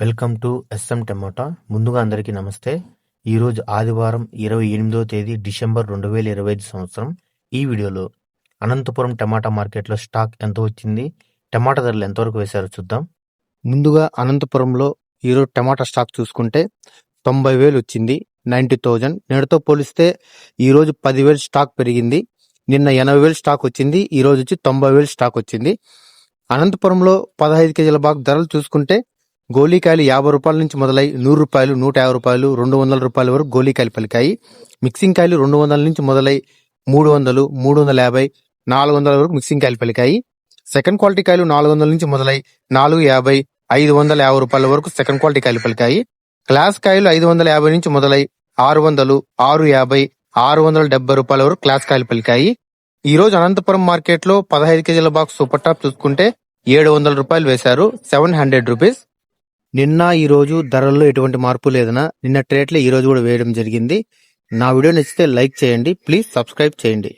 Welcome to S M tomato. ముందుగా అందరికీ నమస్తే. ఈరోజు ఆదివారం ఇరవై ఎనిమిదో తేదీ డిసెంబర్ రెండు వేల ఇరవై ఐదు సంవత్సరం. ఈ వీడియోలో అనంతపురం టమాటా మార్కెట్లో స్టాక్ ఎంత వచ్చింది టమాటా ధరలు ఎంతవరకు వేశారో చూద్దాం. ముందుగా అనంతపురంలో ఈరోజు టమాటా స్టాక్ చూసుకుంటే తొంభై వేలు వచ్చింది నైంటీ థౌజండ్. నేడుతో పోలిస్తే ఈరోజు పదివేలు స్టాక్ పెరిగింది నిన్న ఎనభై వేలు స్టాక్ వచ్చింది ఈరోజు వచ్చి తొంభై వేలు స్టాక్ వచ్చింది. అనంతపురంలో పదహైదు కేజీల బాగ్ ధరలు చూసుకుంటే గోళీకాయలు యాభై రూపాయల నుంచి మొదలై నూరు రూపాయలు నూట యాభై రూపాయలు రెండు వందల రూపాయల వరకు గోళీకాయలు పలికాయి. మిక్సింగ్ కాయలు రెండు వందల నుంచి మొదలై మూడు వందలు మూడు వందల యాభై నాలుగు వందల వరకు మిక్సింగ్ కాయలు పలికాయి. సెకండ్ క్వాలిటీ కాయలు నాలుగు వందల నుంచి మొదలై నాలుగు యాభై ఐదు వందల యాభై రూపాయల వరకు సెకండ్ క్వాలిటీ కాయలు పలికాయి. క్లాస్ కాయలు ఐదు వందల యాభై నుంచి మొదలై ఆరు వందలు ఆరు యాభై ఆరు వందల డెబ్బై రూపాయల వరకు క్లాస్ కాయలు పలికాయి. ఈ రోజు అనంతపురం మార్కెట్లో పదహైదు కేజీల బాక్స్ సూపర్ టాప్ చూసుకుంటే ఏడు వందల రూపాయలు వేశారు సెవెన్ హండ్రెడ్ రూపీస్. నిన్న ఈ రోజు ధరల్లో ఎటువంటి మార్పు లేదనా నిన్న రేట్లే ఈ రోజు కూడా వేయడం జరిగింది. నా వీడియో నచ్చితే లైక్ చేయండి. ప్లీజ్ సబ్స్క్రైబ్ చేయండి.